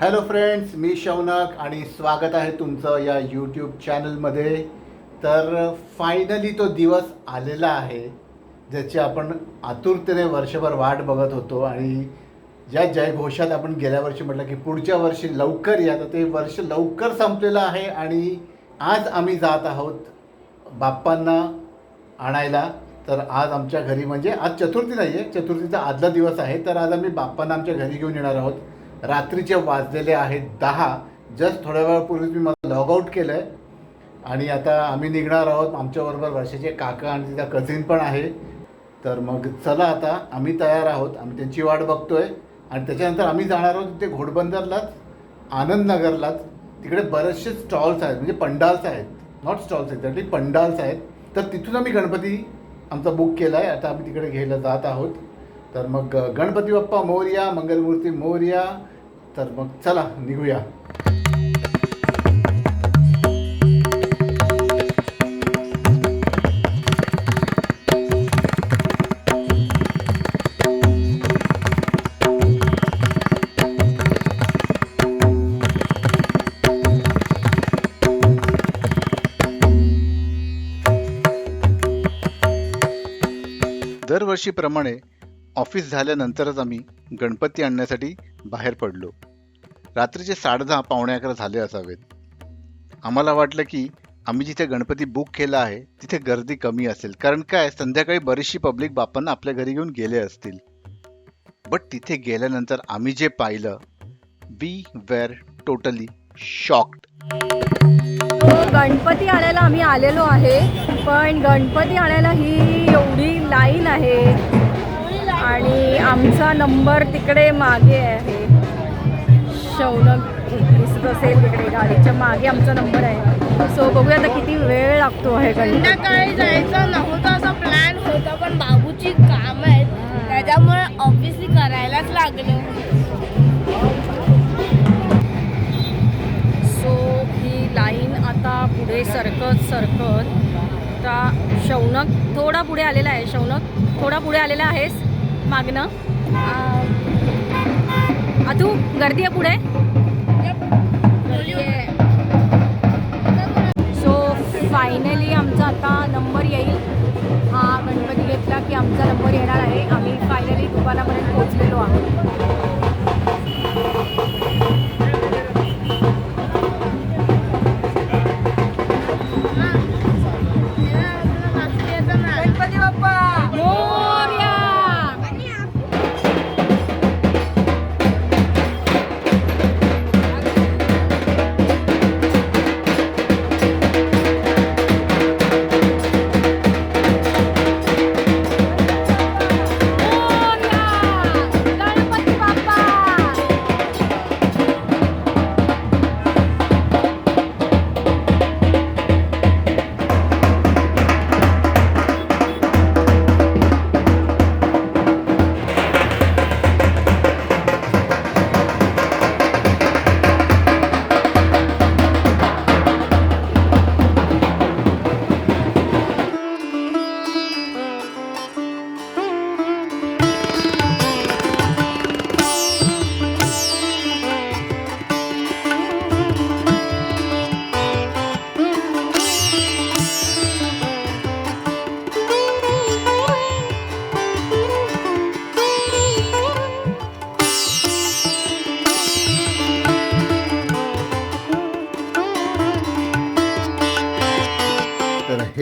Hello friends मी शौनक आणि स्वागत आहे तुमचं या यूट्यूब चॅनलमध्ये तर फायनली तो दिवस आलेला आहे ज्याची आपण आतुरतेने वर्षभर वाट बघत होतो आणि ज्या जयघोषात आपण गेल्या वर्षी म्हटलं की पुढच्या वर्षी लवकर या तर ते वर्ष लवकर संपलेलं आहे आणि आज आम्ही जात आहोत बाप्पांना आणायला. तर आज आमच्या घरी म्हणजे आज चतुर्थी नाही आहे चतुर्थीचा आदला दिवस आहे. तर आज आम्ही बाप्पांना आमच्या घरी घेऊन येणार आहोत. रात्रीचे वाजलेले आहेत दहा. जस्ट थोड्या वेळापूर्वीच मी मला लॉग आऊट केलं आहे आणि आता आम्ही निघणार आहोत आमच्याबरोबर वर्षाचे काका आणि तिचा कझिन पण आहे. तर मग चला आता आम्ही तयार आहोत. आम्ही त्यांची वाट बघतो आहे आणि त्याच्यानंतर आम्ही जाणार आहोत तिथे घोडबंदरलाच आनंदनगरलाच. तिकडे बरेचसे स्टॉल्स आहेत म्हणजे पंडाल्स आहेत. नॉट स्टॉल्स आहेत त्यासाठी पंडाल्स आहेत. तर तिथून आम्ही गणपती आमचा बुक केला आहे आता आम्ही तिकडे घ्यायला जात आहोत. तर मग गणपती बाप्पा मोर्या मंगलमूर्ती मोर्या तर मग चला निघूया. दरवर्षीप्रमाणे ऑफिस झाल्यानंतरच आम्ही गणपती आणण्यासाठी बाहेर पडलो. रात्रीचे साडेदहा पावणे अकरा झाले असावेत. आम्हाला वाटलं की आम्ही जिथे गणपती बुक केला आहे तिथे गर्दी कमी असेल. कारण काय? संध्याकाळी बरीचशी पब्लिक बापांना आपल्या घरी घेऊन गेले असतील. बट तिथे गेल्यानंतर आम्ही जे पाहिलं we were totally shocked Ganpati आणायला आम्ही आलेलो आहे पण गणपती आणायला ही एवढी लाईन आहे. आणि आमचा नंबर तिकडे मागे आहे. शौनक दिसत असेल तिकडे गाडीच्या मागे आमचा नंबर आहे. सो बघूया आता किती वेळ लागतो आहे संध्याकाळी जायचं नव्हतं असा प्लॅन होता पण बाबूची काम आहेत. त्याच्यामुळे ऑब्विसली करायलाच लागलं. सो ही लाईन आता पुढे सरकत सरकत आता शौनक थोडा पुढे आलेला आहे. शौनक थोडा पुढे आलेला आहेस? मागणं? अतू गर्दी आहे पुढे सो फायनली आमचा आता नंबर येईल. हा गणपती घेतला की आमचा नंबर येणार आहे. आम्ही फायनली दुकानापर्यंत पोहोचलेलो आहोत.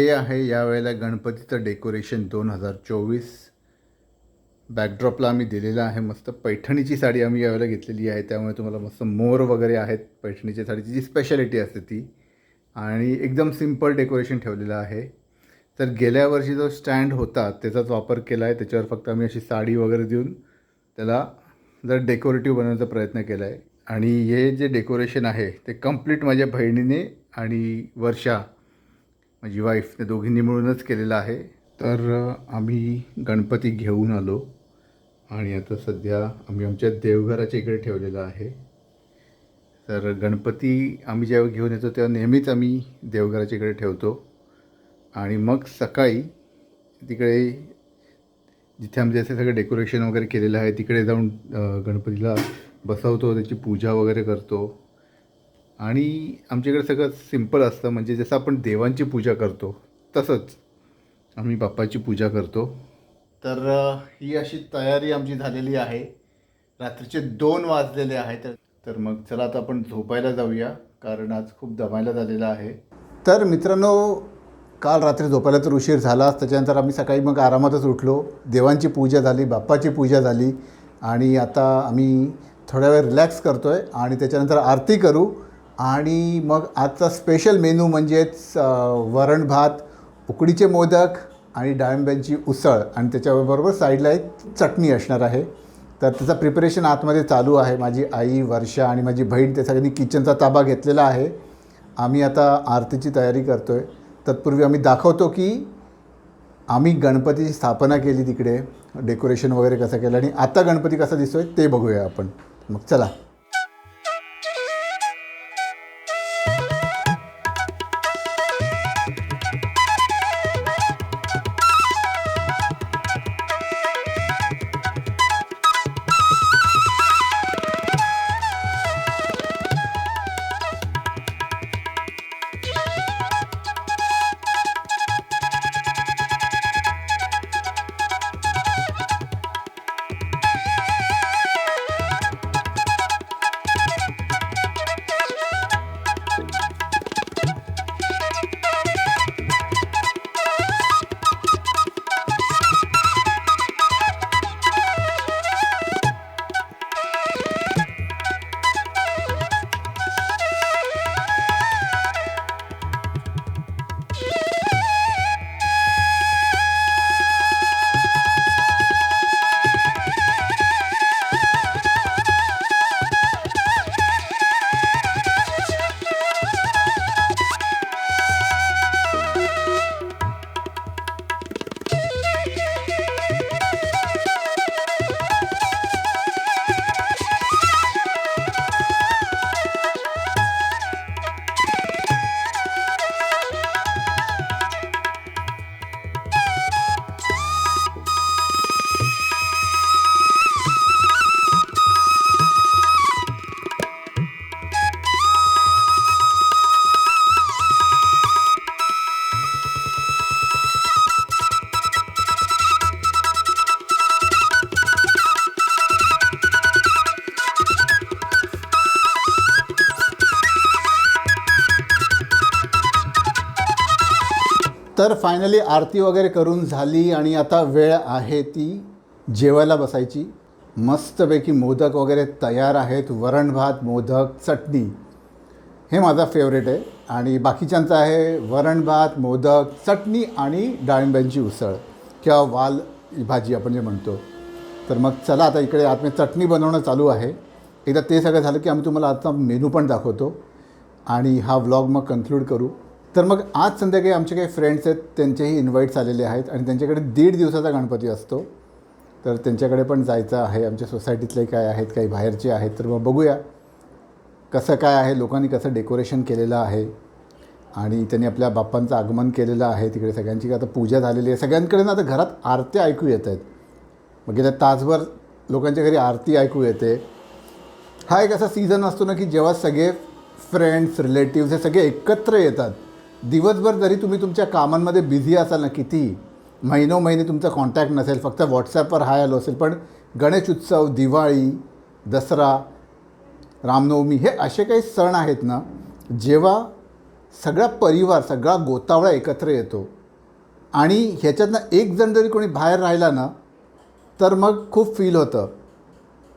तर आहे यावेळेला गणपतीचं डेकोरेशन दोन हजार चोवीस. बॅकड्रॉपला आम्ही दिलेलं आहे. मस्त पैठणीची साडी आम्ही यावेळेला घेतलेली आहे. त्यामुळे तुम्हाला मस्त मोर वगैरे आहेत पैठणीच्या साडीची जी स्पेशालिटी असते ती. आणि एकदम सिंपल डेकोरेशन ठेवलेलं आहे. तर गेल्या वर्षी जो स्टँड होता त्याचाच वापर केला आहे त्याच्यावर फक्त आम्ही अशी साडी वगैरे देऊन त्याला जर डेकोरेटिव्ह बनवण्याचा प्रयत्न केला आहे आणि हे जे डेकोरेशन आहे ते कंप्लीट माझ्या बहिणीने आणि वर्षा माझी वाईफ ते दोघींनी मिळूनच केलेलं आहे. तर आम्ही गणपती घेऊन आलो. आणि आता सध्या आम्ही आमच्या देवघराच्या इकडे ठेवलेलं आहे. तर गणपती आम्ही जेव्हा घेऊन येतो तेव्हा नेहमीच आम्ही देवघराच्या इकडे ठेवतो. आणि मग सकाळी तिकडे जिथे आमचे असे सगळं डेकोरेशन वगैरे केलेलं आहे तिकडे जाऊन गणपतीला बसवतो त्याची पूजा वगैरे करतो. आणि आमच्याकडे सगळं सिंपल असतं म्हणजे जसं आपण देवांची पूजा करतो तसंच आम्ही बाप्पाची पूजा करतो. तर ही अशी तयारी आमची झालेली आहे. रात्रीचे दोन वाजलेले आहेत. तर मग चला आता आपण झोपायला जाऊया कारण आज खूप दमायला झालेलं आहे. तर मित्रांनो काल रात्री झोपायला तर उशीर झालाच त्याच्यानंतर आम्ही सकाळी मग आरामातच उठलो. देवांची पूजा झाली बाप्पाची पूजा झाली. आणि आता आम्ही थोड्या वेळ रिलॅक्स करतो आहे आणि त्याच्यानंतर आरती करू. आणि मग आजचा स्पेशल मेनू म्हणजेच वरण भात उकडीचे मोदक आणि डाळिंब्यांची उसळ. आणि त्याच्याबरोबर साईडला एक चटणी असणार आहे. तर त्याचं प्रिपरेशन आतमध्ये चालू आहे. माझी आई वर्षा आणि माझी बहीण त्या सगळ्यांनी किचनचा ताबा घेतलेला आहे. आम्ही आता आरतीची तयारी करतो आहे तत्पूर्वी आम्ही दाखवतो की आम्ही गणपतीची स्थापना केली तिकडे. डेकोरेशन वगैरे कसं केलं आणि आता गणपती कसा आहे ते बघूया आपण. मग चला. तर फायनली आरती वगैरे करून झाली आणि आता वेळ आहे ती जेवायला बसायची. मस्तपैकी मोदक वगैरे तयार आहेत. वरण भात मोदक चटणी. हे माझा फेवरेट आहे. आणि बाकीच्यांचं आहे वरण भात मोदक चटणी आणि डाळिंब्यांची उसळ किंवा वाल भाजी आपण जे म्हणतो. तर मग चला आता इकडे आतमध्ये चटणी बनवणं चालू आहे. एकदा ते सगळं झालं की आम्ही तुम्हाला आजचा मेनू पण दाखवतो. आणि हा व्लॉग मग कन्क्लूड करू. तर मग आज संध्याकाळी आमचे काही फ्रेंड्स आहेत त्यांचेही इन्व्हाइट्स आलेले आहेत आणि त्यांच्याकडे दीड दिवसाचा गणपती असतो. तर त्यांच्याकडे पण जायचं आहे. आमच्या सोसायटीतले काय आहेत काही बाहेरचे आहेत तर मग बघूया कसं काय आहे लोकांनी कसं डेकोरेशन केलेलं आहे आणि त्यांनी आपल्या बाप्पांचं आगमन केलेलं आहे तिकडे सगळ्यांची. आता पूजा झालेली आहे. सगळ्यांकडे ना आता घरात आरत्या ऐकू येत आहेत. मग गेल्या तासभर लोकांच्या घरी आरती ऐकू येते. हा एक असा सीझन असतो ना की जेव्हा सगळे फ्रेंड्स रिलेटिव्स हे सगळे एकत्र येतात. दिवसभर जरी तुम्ही तुमच्या कामांमध्ये बिझी असाल ना किती महिनो महिने तुमचा कॉन्टॅक्ट नसेल फक्त व्हॉट्सॲपवर हाय आलो असेल पण गणेश उत्सव दिवाळी दसरा रामनवमी हे असे काही सण आहेत ना जेव्हा सगळा परिवार सगळा गोतावळा एकत्र येतो आणि ह्याच्यातनं एक जण जरी कोणी बाहेर राहिला ना तर मग खूप फील होतं.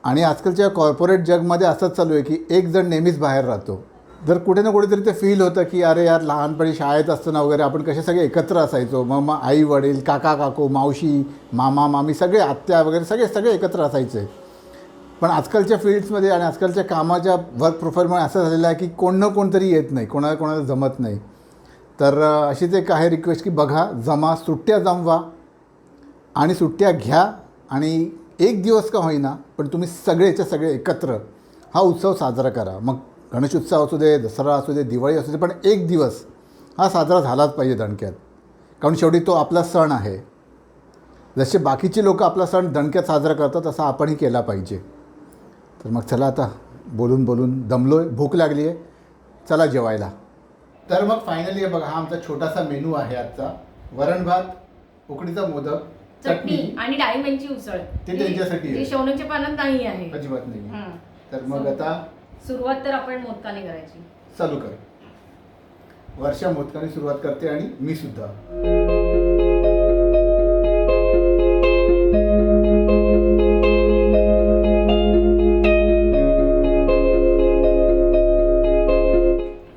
आणि आजकालच्या कॉर्पोरेट जगमध्ये असंच चालू आहे की एक जण नेहमीच बाहेर राहतो. जर कुठे ना कुठेतरी ते फील होतं की अरे यार लहानपणी शाळेत असताना वगैरे आपण कसे सगळे एकत्र असायचो. मग मग आई वडील काका काकू मावशी मामा मामी सगळे आत्या वगैरे सगळे सगळे एकत्र असायचे. पण आजकालच्या फील्ड्समध्ये आणि आजकालच्या कामाच्या वर्क प्रोफाईलमुळे असं झालेलं आहे की कोण ना कोणतरी येत नाही. कोणाला कोणाला जमत नाही. तर अशीच एक आहे रिक्वेस्ट की बघा जमा सुट्ट्या जमवा आणि सुट्ट्या घ्या आणि एक दिवस का होईना पण तुम्ही सगळेच्या सगळे एकत्र हा उत्सव साजरा करा. मग गणेश उत्सव असू दे दसरा असू दे दिवाळी असू दे पण एक दिवस हा साजरा झालाच पाहिजे दणक्यात. कारण शेवटी तो आपला सण आहे. जसे बाकीचे लोक आपला सण दणक्यात साजरा करतात तसा आपणही केला पाहिजे. तर मग चला आता बोलून बोलून दमलो आहे भूक लागली आहे चला जेवायला. तर मग फायनली बघा हा आमचा छोटासा मेनू आहे आजचा. वरण भात उकडीचा मोदक चटणी आणि डाळिंबांची उसळ. ते त्यांच्यासाठी शेवण्याच्या पानात नाही आहे. अजिबात नाही हं. तर मग आता सुरुवात तर आपण मोदकाने करायची. चालू कर. वर्षा मोदकाने सुरुवात करते आणि मी सुद्धा.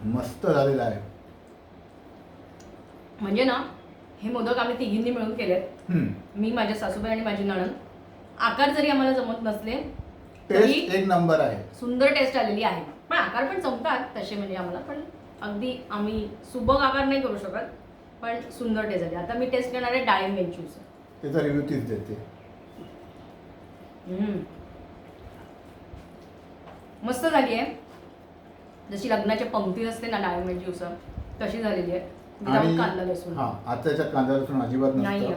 मस्त झालेला आहे. म्हणजे ना हे मोदक आम्ही तिघींनी मिळून केलेत. हम्म. मी माझ्या सासूबाई आणि माझी नणन आकार जरी आम्हाला जमत नसले टेस्ट एक नंबर आहे. सुंदर टेस्ट आलेली आहे. पण आकार पण जमतात तसे म्हणजे आम्हाला पण अगदी आम्ही सुबक आकार नाही करू शकत पण सुंदर टेस्ट आली. आता मी टेस्ट करणार आहे डाळिंब्यांची उसळ त्याचा रिव्ह्यू तीच देते. हम्म. मस्त झाली आहे. जशी लग्नाच्या पंक्ती असते ना डाळिंब्यांची उसळ तशी झालेली आहे. विदाऊट कांदा लसूण. हा आता याच्यात कांदा लसूण अजिबात. नसतं.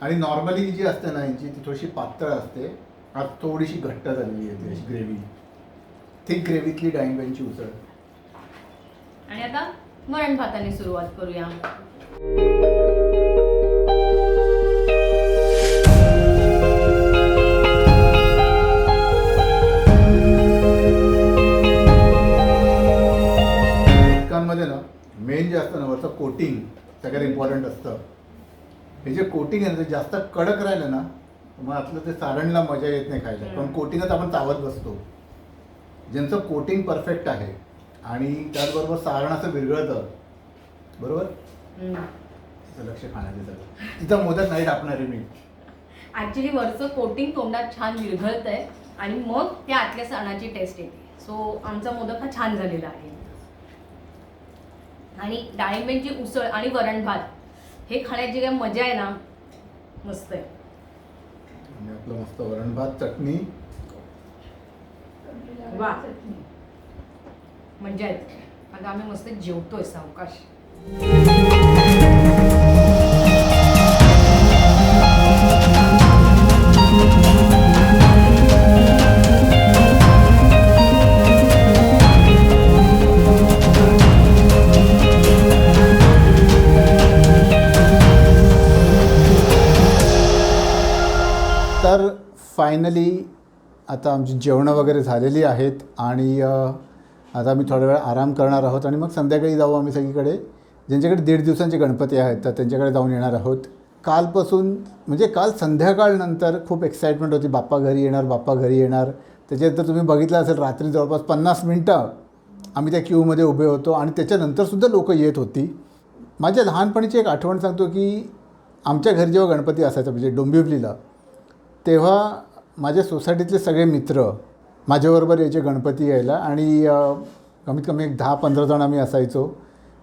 आणि नॉर्मली जी असते ना यांची ती थोडीशी पातळ असते. आज थोडीशी घट्ट झालेली आहे ती ग्रेव्ही. थिक ग्रेव्हीतली डाळिंब्यांची उसळ. आणि आता वरण भाताने सुरुवात करूया. चिकनमध्ये ना मेन जे असतं ना वरचं कोटिंग सगळ्यात इम्पॉर्टंट असतं. हे जे कोटिंग आहे ना ते जास्त कडक राहिलं ना मग आतलं ते सारणला मजा येत नाही खायला. पण कोटिंगच आपण चावत बसतो. ज्यांचं कोटिंग परफेक्ट आहे आणि त्याचबरोबर सारण असं विरघळतं. बरोबर. तिचं लक्ष खाण्याचं सगळं तिथं मोदक नाही टाकणार आहे मी. ऍक्च्युली वरचं कोटिंग तोंडात छान विरघळत आहे आणि मग त्या आतल्या सणाची टेस्ट येते. सो आमचा मोदक हा छान झालेला आहे. आणि डाळिंब्यांची उसळ आणि वरण भात हे खाण्याची काय मजा आहे ना? मस्त आहे. आणि आपलं मस्त वरण भात चटणी. वा. मजा आता आम्ही मस्त जेवतोय सावकाश. फायनली आता आमची जेवणं वगैरे झालेली आहेत आणि आता आम्ही थोडा वेळ आराम करणार आहोत आणि मग संध्याकाळी जाऊ आम्ही सगळीकडे. ज्यांच्याकडे दीड दिवसांचे गणपती आहेत तर त्यांच्याकडे जाऊन येणार आहोत. कालपासून म्हणजे काल संध्याकाळनंतर खूप एक्साइटमेंट होती. बाप्पा घरी येणार बाप्पा घरी येणार. त्याच्यात तर तुम्ही बघितलं असेल रात्री जवळपास पन्नास मिनटं आम्ही त्या क्यूमध्ये उभे होतो आणि त्याच्यानंतरसुद्धा लोकं येत होती. माझ्या लहानपणीची एक आठवण सांगतो की आमच्या घरी जेव्हा गणपती असायचा म्हणजे डोंबिवलीला तेव्हा माझ्या सोसायटीतले सगळे मित्र माझ्याबरोबर यायचे गणपती यायला आणि कमीत कमी एक दहा पंधरा जण आम्ही असायचो.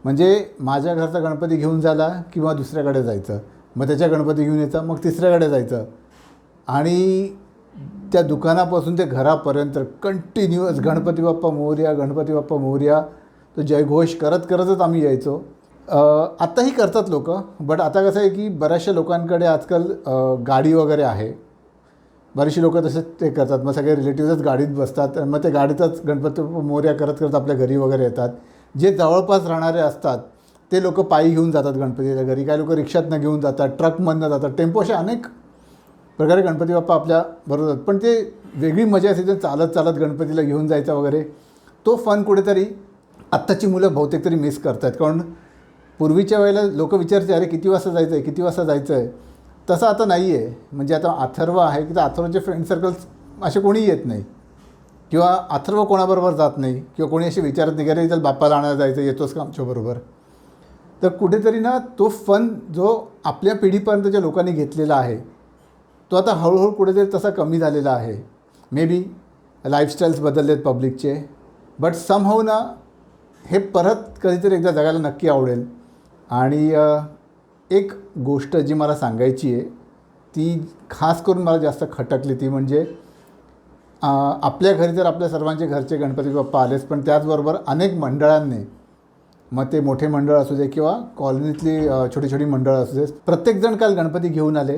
म्हणजे माझ्या घरचा गणपती घेऊन झाला किंवा दुसऱ्याकडे जायचं. मग त्याच्या गणपती घेऊन यायचा मग तिसऱ्याकडे जायचं. आणि त्या दुकानापासून ते घरापर्यंत कंटिन्युअस गणपती बाप्पा मोर्या गणपती बाप्पा मोर्या तो जयघोष करत करतच आम्ही यायचो. आत्ताही करतात लोक बट आता कसं आहे की बऱ्याचशा लोकांकडे आजकाल गाडी वगैरे आहे. बरीचशी लोकं तसेच ते करतात. मग सगळे रिलेटिव्हच गाडीत बसतात. मग ते गाडीतच गणपती मोर्या करत करत आपल्या घरी वगैरे येतात. जे जवळपास राहणारे असतात ते लोक पायी घेऊन जातात गणपतीच्या घरी. काही लोक रिक्षातनं घेऊन जातात ट्रकमधनं जातात. टेम्पो असे अनेक प्रकारे गणपती बाप्पा आपल्या बरोबर पण ते वेगळी मजा असते. चालत चालत गणपतीला घेऊन जायचा वगैरे तो फन कुठेतरी आत्ताची मुलं बहुतेक तरी मिस करतात. कारण पूर्वीच्या वेळेला लोक विचारते अरे किती वाजता जायचं आहे किती वाजता जायचं आहे तसं आता नाही आहे. म्हणजे आता अथर्व आहे की तर अथर्वचे फ्रेंड सर्कल्स असे कोणी येत नाही. किंवा अथर्व कोणाबरोबर जात नाही. किंवा कोणी असे विचारत नाही अरे चल बाप्पाला आणायला जायचं येतोच का आमच्याबरोबर तर कुठेतरी ना तो फन जो आपल्या पिढीपर्यंतच्या लोकांनी घेतलेला आहे तो आता हळूहळू कुठेतरी तसा कमी झालेला आहे. मे बी लाईफस्टाईल्स बदललेत पब्लिकचे बट समहाऊ ना हे परत कधीतरी एकदा जगायला नक्की आवडेल. आणि एक गोष्ट जी मला सांगायची आहे ती खास करून मला जास्त खटकली ती म्हणजे आपल्या घरी तर आपल्या सर्वांचे घरचे गणपती बाप्पा आलेच पण त्याचबरोबर अनेक मंडळांनी मग ते मोठे मंडळ असू दे किंवा कॉलनीतली छोटी छोटी मंडळं असू दे प्रत्येकजण काल गणपती घेऊन आले.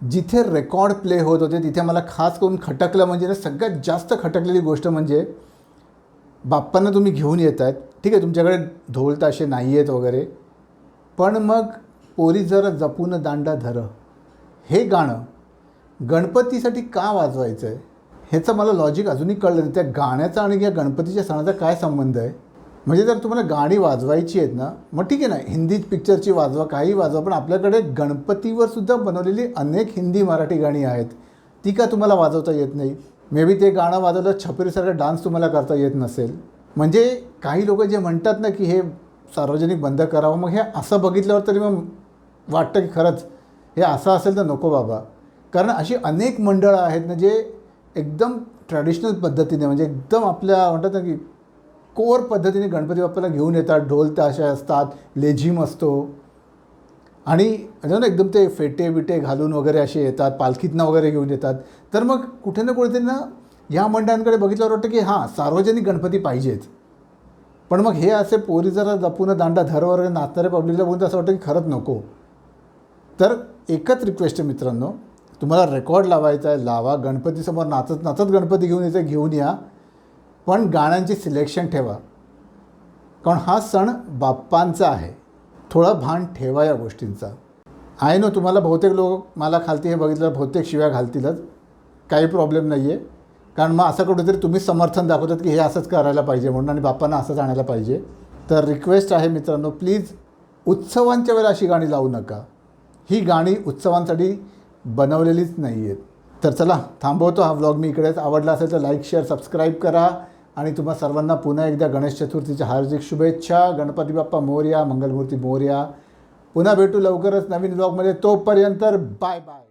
जिथे रेकॉर्ड प्ले होत होते तिथे मला खास करून खटकलं म्हणजे सगळ्यात जास्त खटकलेली गोष्ट म्हणजे बाप्पांना तुम्ही घेऊन येत आहेत ठीक आहे तुमच्याकडे ढोल ताशे नाही आहेत वगैरे पण मग पोरी जर जपून दांडा धर. हे गाणं गणपतीसाठी का वाजवायचं आहे ह्याचं मला लॉजिक अजूनही कळलं नाही. त्या गाण्याचा आणि या गणपतीच्या सणाचा काय संबंध आहे? म्हणजे जर तुम्हाला गाणी वाजवायची आहेत ना मग ठीक आहे ना हिंदी पिक्चरची वाजवा काही वाजवा पण आपल्याकडे गणपतीवर सुद्धा बनवलेली अनेक हिंदी मराठी गाणी आहेत. ती का तुम्हाला वाजवता येत नाही? मे बी ते गाणं वाजवलं छपरीसारखा डान्स तुम्हाला करता येत नसेल. म्हणजे काही लोक जे म्हणतात ना की हे सार्वजनिक बंद करावं. मग हे असं बघितल्यावर तरी मग वाटतं की खरंच हे असं असेल तर नको बाबा. कारण अशी अनेक मंडळं आहेत ना जे एकदम ट्रॅडिशनल पद्धतीने म्हणजे एकदम आपल्या म्हणतात ना की कोर पद्धतीने गणपती बाप्पाला घेऊन येतात. ढोल ताशे असतात लेझिम असतो. आणि ना एकदम ते फेटे बिटे घालून वगैरे असे येतात पालखीतनं वगैरे घेऊन येतात. तर मग कुठे ना कुठेतरी ना या मंडळांकडे बघितल्यावर वाटतं की हां सार्वजनिक गणपती पाहिजेत पण मग हे असे पोरी जरा जपून दांडा धरवर नाचणाऱ्या नाचणारे पब्लिकला बघून तर असं वाटतं की खरंच नको. तर एकच रिक्वेस्ट आहे मित्रांनो तुम्हाला रेकॉर्ड लावायचा आहे लावा. गणपतीसमोर नाचत नाचत गणपती घेऊन यायचं घेऊन या. पण गाण्यांची सिलेक्शन ठेवा. कारण हा सण बाप्पांचा आहे. थोडं भान ठेवा या गोष्टींचा. आहे नो तुम्हाला बहुतेक लोक मला खालती हे बघितलं बहुतेक शिव्या घालतीलच. काही प्रॉब्लेम नाही आहे कारण मग असं कुठेतरी तुम्ही समर्थन दाखवतात की हे असंच करायला पाहिजे म्हणून आणि बाप्पांना असंच आणायला पाहिजे. तर रिक्वेस्ट आहे मित्रांनो प्लीज उत्सवांच्या वेळेला अशी गाणी लावू नका. ही गाणी उत्सवांसाठी बनवलेलीच नाही आहेत तर चला थांबवतो हा व्लॉग मी इकडेच. आवडला असेल तर लाईक शेअर सबस्क्राईब करा. आणि तुम्हा सर्वांना पुन्हा एकदा गणेश चतुर्थीच्या हार्दिक शुभेच्छा. गणपती बाप्पा मोर्या मंगलमूर्ती मोर्या. पुन्हा भेटू लवकरच नवीन व्लॉगमध्ये तोपर्यंत बाय बाय